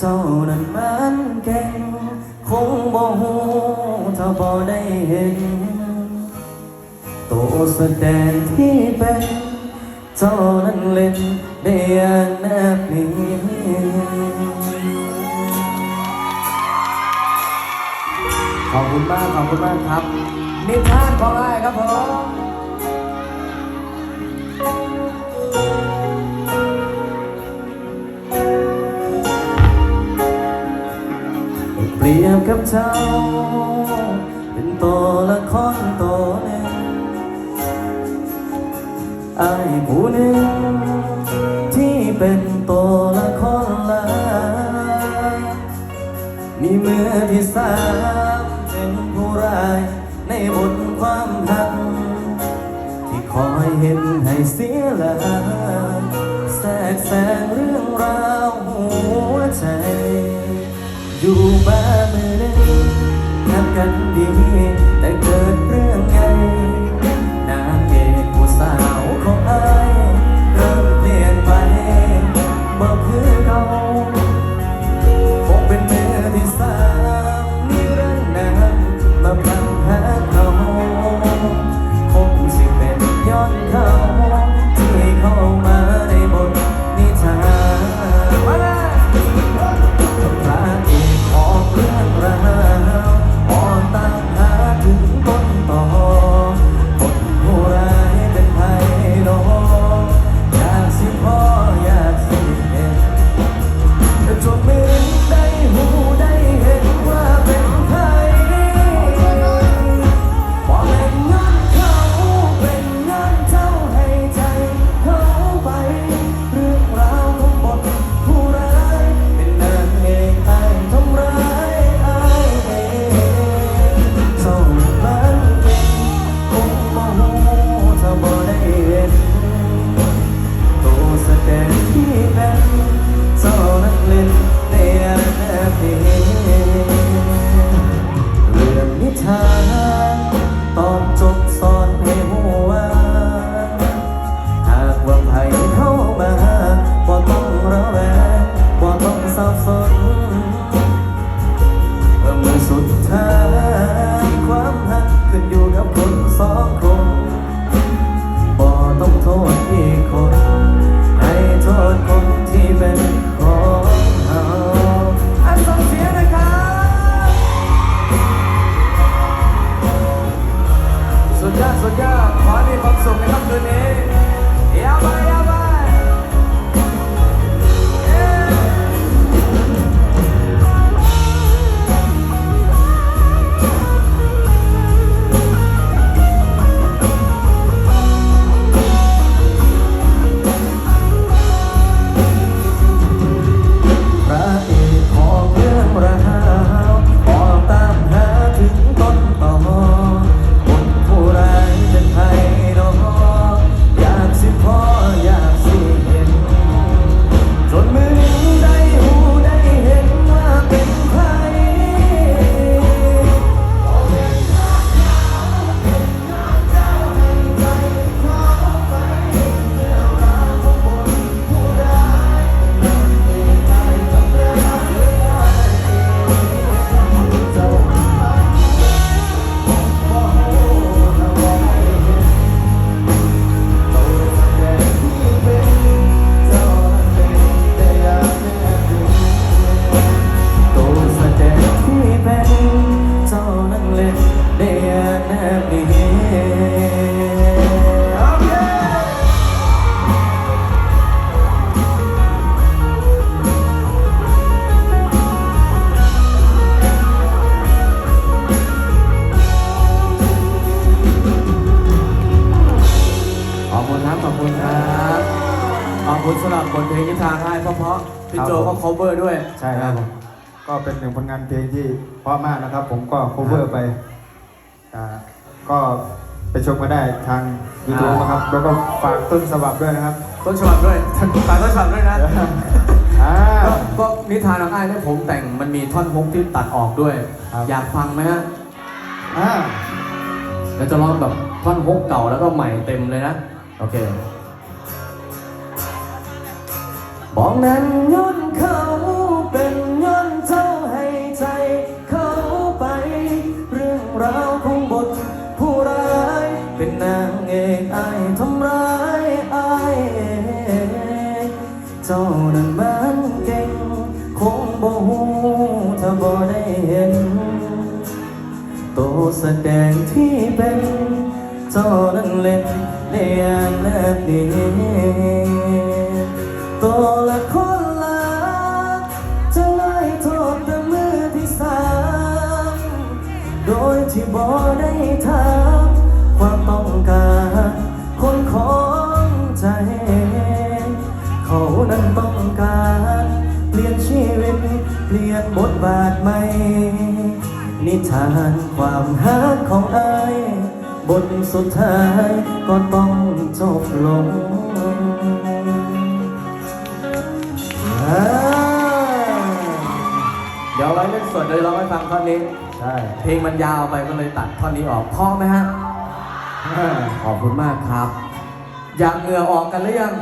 เจ้านั้นมันเก่ง คงบ่หูถ้าบ่ได้เห็นตัวแสดงที่เป็นเจ้านั้นเล่นได้อย่างแนบเนียนขอบคุณมาก ขอบคุณมากครับนิทานของไอ้ายครับผม จ้า เป็นตัวละครตัวหนึ่งไอายผู้หนึ่งที่เป็นตัวละครลามีมือที่สามเป็นผู้ร้ายในบทความหักที่คอยเห็นให้เสียหลายแทรกแซงเรื่องราวหัวใจ อยู่บ้าน บคุณสำหรับบทเพลงที่ทางให้เพราะๆพี่โจก็ cover ด้วยใช่ครับผมก็เป็นหนึ่งผลงานเพลงที่เพราะมากนะครับ ผมก็ cover ไปอ่าก็ไปชมมาได้ทาง YouTube นะครับ แล้วก็ฝากต้นฉบับด้วยนะครับ ต้นฉบับด้วยฝากต้นฉบับด้วยนะอ่าก็ก็นิทานของอ้ายที่ผมแต่งมันมีท่อนฮุกที่ตัดออกด้วย ครับ อยากฟังไหมฮะอ่าแล้วจะร้องแบบท่อนฮุกเก่าแล้วก็ใหม่เต็มเลยนะ โอเค มองนั้นย้อนเขาเป็นย้อนเจ้าให้ใจเขาไป เรื่องราวของบทผู้ร้าย เป็นนางเอกอายทำร้ายอายเจ้านั้นมันเก่ง คงบ่หูถ้าบ่ได้เห็น โตแสดงที่เป็น เจ้านั้นเล่นได้อย่างแบบนี้ ตัวละครลักจะไล่โทษแต่มือที่สามโดยที่บ่ได้ถามความต้องการคนของใจ เขานั้นต้องการเปลี่ยนชีวิต เปลี่ยนบทบาทใหม่ นิทานความฮักของไอายบทสุดท้ายก็ต้องจบลง เดี๋ยวไว้เล่นสดเลยร้องให้ฟังท่อนนี้ ใช่ เพลงมันยาวไปก็เลยตัดท่อนนี้ออกพอไหมฮะขอบคุณมากครับ อยากเหงื่อออกกันหรือยัง